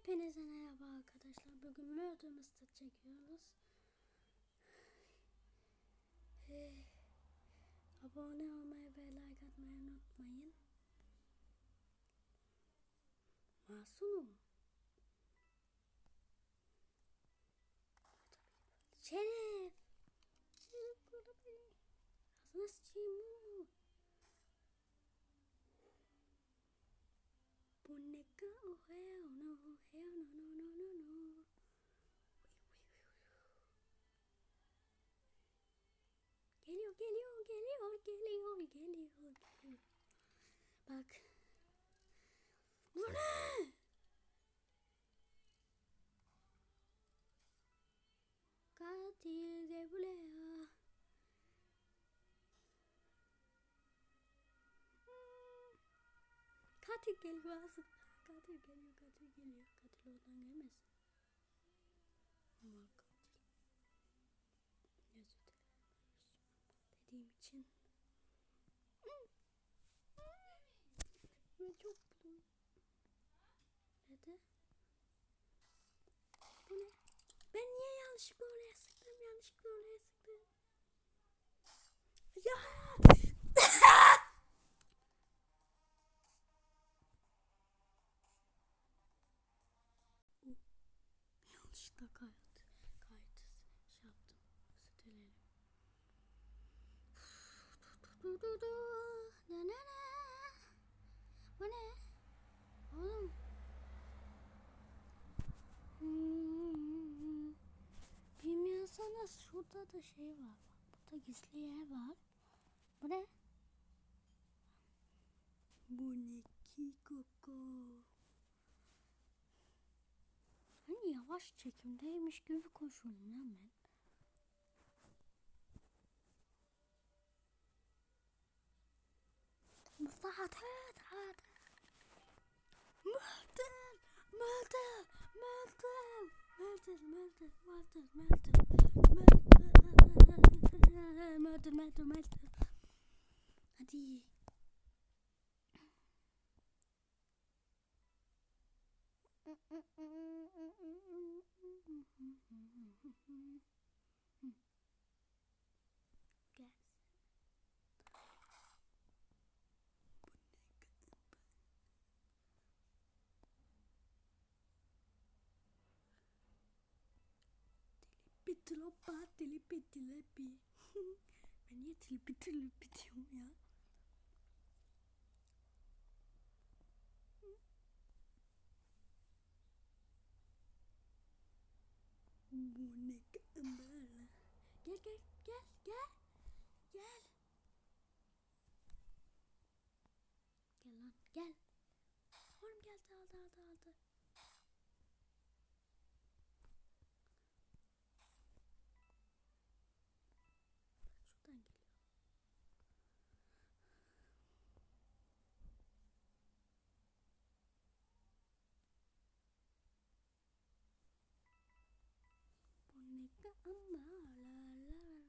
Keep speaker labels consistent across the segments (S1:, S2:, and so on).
S1: Hepinize merhaba arkadaşlar. Bugün Murder Mystery çekiyoruz. Ee, abone olmayı ve like atmayı unutmayın. Masumum. Şerif koru beni. Ağzına sıçayım mu? Boneka oh hell no hell no no no no no. Geliyor geliyor geliyor geliyor geliyor. Bak. Bu ne? Katil gel buraya. Katil geliyor aslında. Katil geliyor, katil geliyor. Dediğim için. Ben çok mutluyum. Nerede? Bu ne? Ben niye yanlışlıkla oraya sıktım? Yanlışlıkla oraya sıktım. Ya! Yanlışlıkla kayıt, Du du du. Na na na. Bu ne? Oğlum. Hmm. Bilmiyorsanız şurada da şey var. Burada gizli yer var. Bu ne? Bu ne ki koko? Hani yavaş çekimdeymiş gibi koşuyorum lan ben. Zaten zaten. Murder, murder, murder, murder, murder, murder, murder, murder, murder, murder, murder. Hadi. Gel. Bitlopa tilipi tilepi. ben niye tilipi tilipi diyorum ya? Bu ne böyle? Gel gel gel gel. Gel. Gel lan gel. Oğlum geldi aldı aldı aldı. Ama la la la.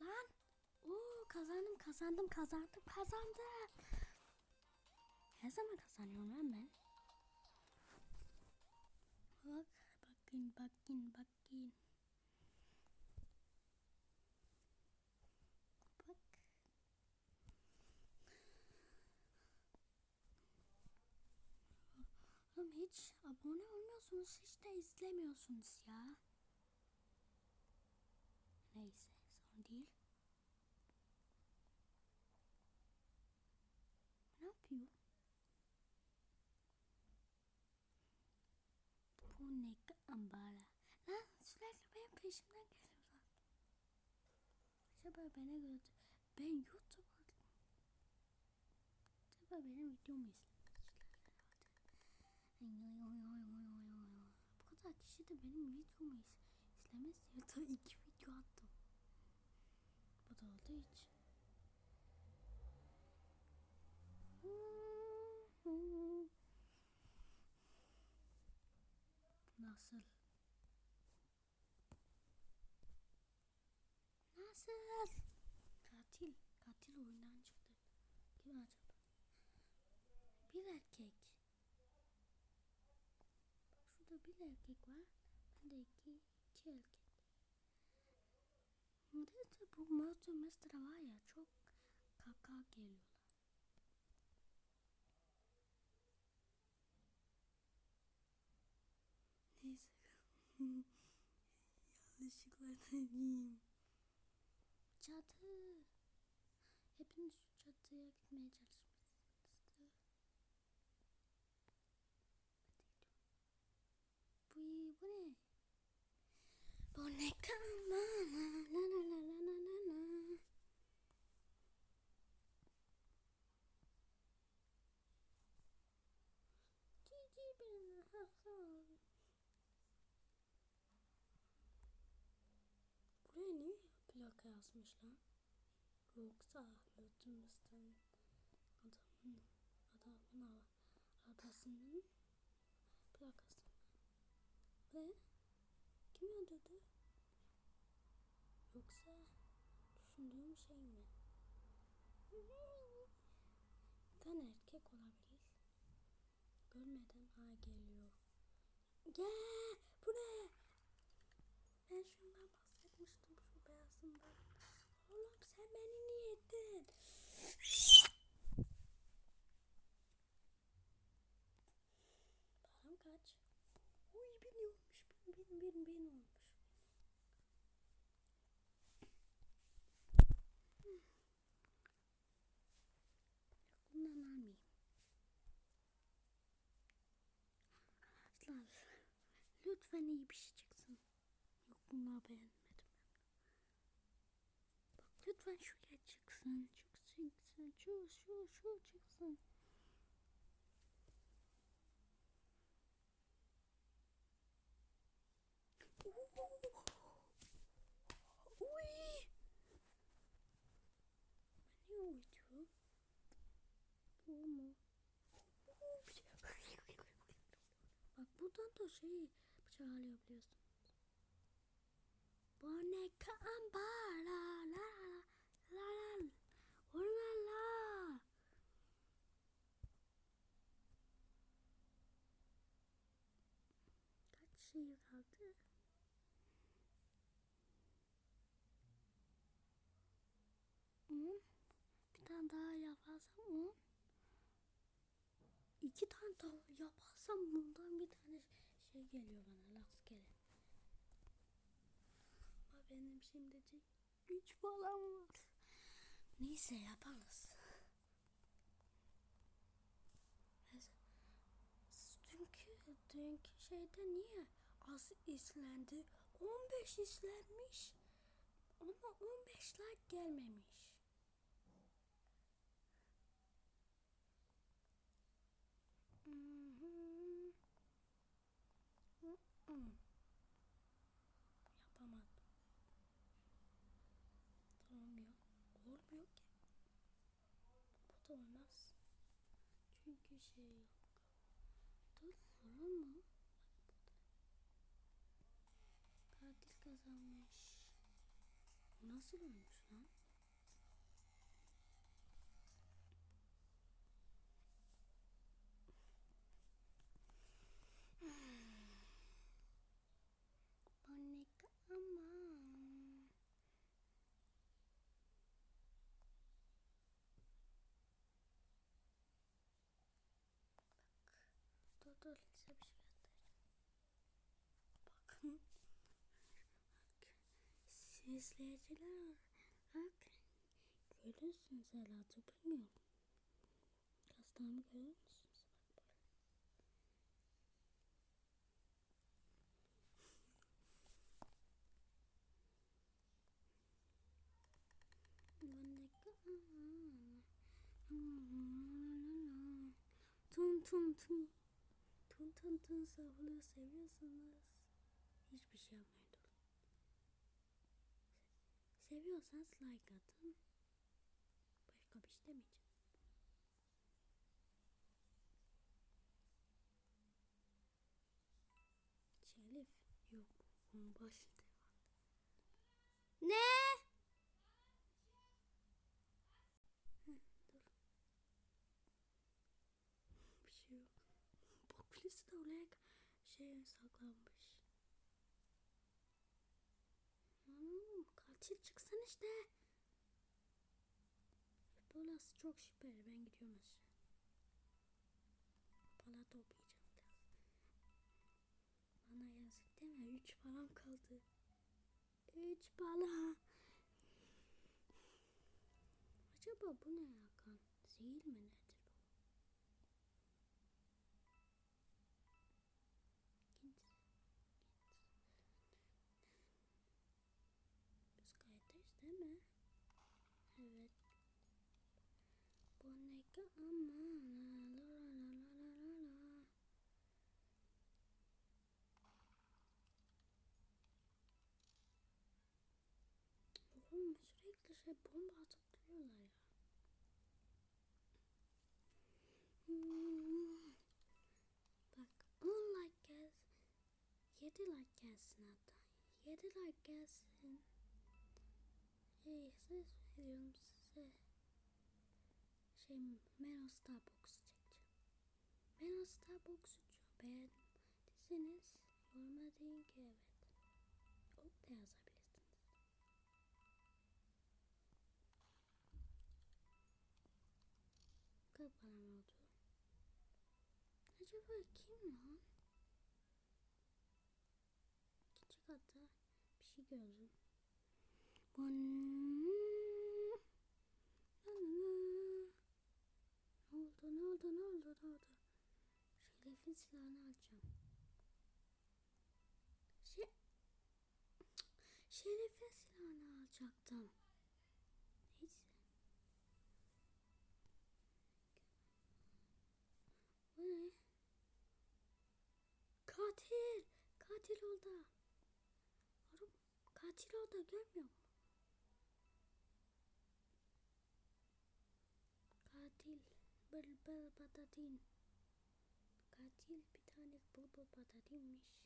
S1: Lan. Oo kazandım kazandım kazandım kazandım. Her zaman kazanıyorum lan ben. Bak bakın bakın bakın. Bak. Oğlum hiç abone olmuyorsunuz hiç de izlemiyorsunuz ya. Neyse sorun değil. Ne yapıyor? Bu ne ambara? Lan sürekli benim peşimden geliyorlar. Acaba beni gördü. Ben YouTuber. Acaba benim videomu izlemişler. Bu kadar kişi de benim videomu iz izlemez ya da iki video attım. Bu da oldu hiç. Nasıl? Nasıl? Katil. Katil oyundan çıktı. Kim acaba? Bir erkek. Bak şurada bir erkek var. Ben de iki, iki erkek. Neyse bu Murder Mystery var ya çok kaka geliyorlar. Neyse. Yanlışlıkla demeyeyim. Çatı. Hepiniz çatıya gitmeye çalışmışsınızdır. Uy bu ne? Bu ne kama la la la la la la la. Cici ben hasan. Buraya ne plaka yazmış lan? Yoksa Ahmet'imizden adamın adamın adasının plakası. Ve kim öldürdü? Yoksa düşündüğüm şey mi? Tane erkek olabilir. Görmeden ha geliyor. Gel buraya. Ben şundan bahsetmiştim şu beyazından. Oğlum sen beni niye ettin? Param kaç? Uy bin olmuş. Bin bin bin olmuş. Bundan almayayım. Arkadaşlar lütfen iyi bir şey çıksın. Yok bunları beğenmedim. Bak lütfen şuraya çıksın. Çıksın çıksın. Şu şu şu çıksın. Uy. Niye uyutuyorum? Bu? Bak buradan da şey çağırabiliyorsun. Boneka ambara la la la la la la. Kaç şey kaldı? On. Bir tane daha yaparsam on. İki tane daha yaparsam bundan bir tane şey geliyor bana rastgele. Ama benim şimdicik güç falan var. Neyse yaparız. Dünkü, dünkü şeyde niye az izlendi? 15 izlenmiş. Ama 15 like gelmemiş. Yapamadım. Olmuyor. Olmuyor ki. Bu da olmaz. Çünkü şey yok. Dur olur mu? Kazanmış. Nasıl olmuş lan? Boneka aman. Dur size bir şey göstereceğim. Bakın. Bak. İzleyiciler. Bak. Görüyorsunuz herhalde bilmiyorum. Kastamı görüyor musunuz? Bak böyle. Boneka aman. Tun Tun tun tun sahuru seviyorsanız hiçbir şey yapmayın durun. Seviyorsanız like atın. Başka bir şey demeyeceğim. Şerif yok. Onun başında var. Ne? İkisi de oraya şey saklanmış. Lan oğlum katil çıksın işte. Burası çok şüpheli ben gidiyorum aşağı. Para toplayacağım biraz. Bana yazık değil mi? Üç param kaldı. Üç para. Acaba bu ne Hakan? Zehir mi nedir Oğlum sürekli şey bomba atıp duruyorlar ya. Hmm. Bak 10 like gelsin. 7 like gelsin hatta. 7 like gelsin. Şey söz veriyorum size. Şey Mero Starbucks çekeceğim. Mero Starbucks'u çok beğendiyseniz yoruma deyin ki evet. O da yazabilirsiniz. Kaç param oldu? Acaba kim lan? İkinci katta bir şey gördüm. Bun. Ne oldu ne oldu ne oldu oldu? Şeref'in silahını alacağım. Şey... Şeref'in silahını alacaktım. Neyse. Bu ne? Katil! Katil. Oğlum katil orada görmüyor musun? Bıl bıl patatin. Katil bir tane bıl bıl patatinmiş.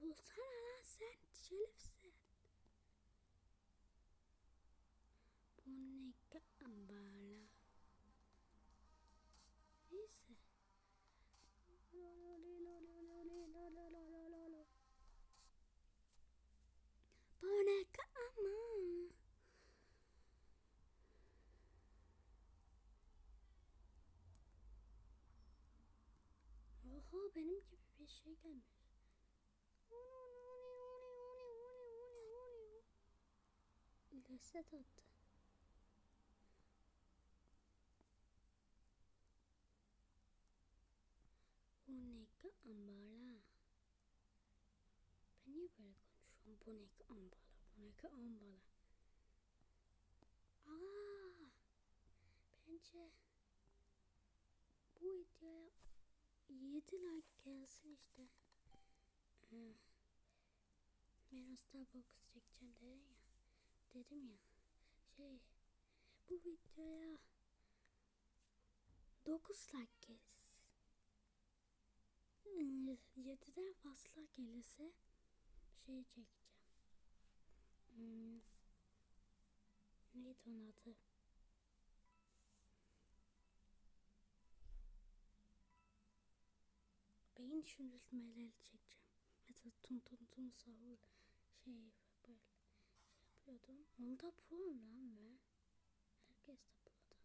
S1: Vursana lan sen şerefsiz. Bu ne gambala. Neyse. Boneka ama. Benim gibi bir şey gelmiş. Lezzet attı. Boneka ambala. Ben niye böyle konuşuyorum? Boneka ambala, boneka ambala. Aa, bence bu videoya 7 like gelsin işte. Ee, ben Starbucks çekeceğim dedim ya. Dedim ya. Şey, bu videoya 9 like gelsin. 7'den fazla gelirse şey çekeceğim. Hmm. Neydi onun adı? Beyin şürültmeleri çekeceğim. Mesela tun tun tun sahur şey böyle şey yapıyordum. Onda pro'm lan ben. Herkes de pro'da.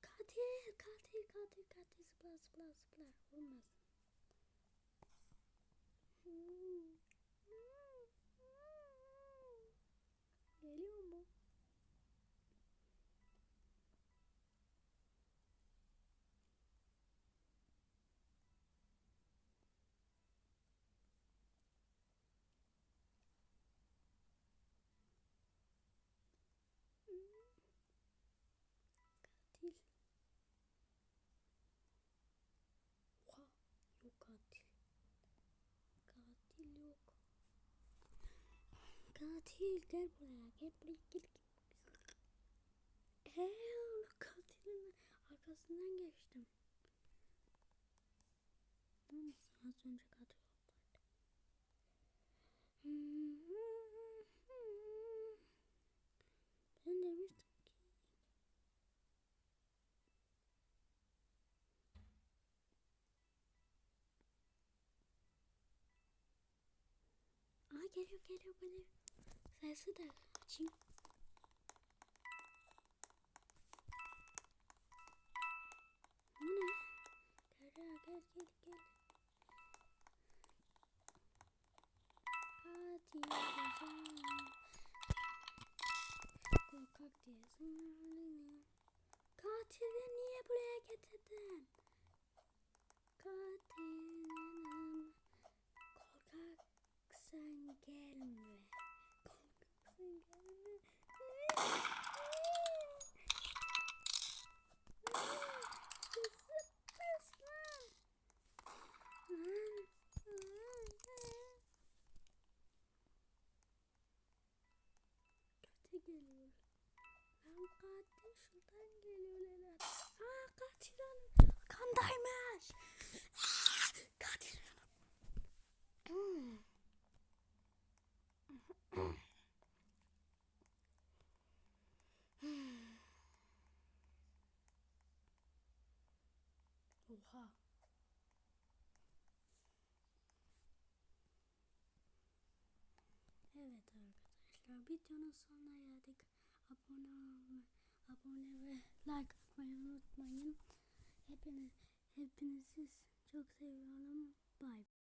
S1: Katil, katil, katil, katil, zıpla, zıpla, zıpla. Olmaz. Geliyor katil gel buraya gel buraya gel. He onu katilin arkasından geçtim. Ama az önce katil oldu. Ben demiştim ki. Aa geliyor geliyor geliyor. Sesi de açayım. Bu ne? Gel gel gel gel. Hadi yapacağım. Korkak diye sınırlıyım. Katili niye buraya getirdin? Oha. Evet arkadaşlar videonun sonuna geldik. Abone olmayı, abone ve like atmayı unutmayın. Hepiniz, hepinizi çok seviyorum. Bye.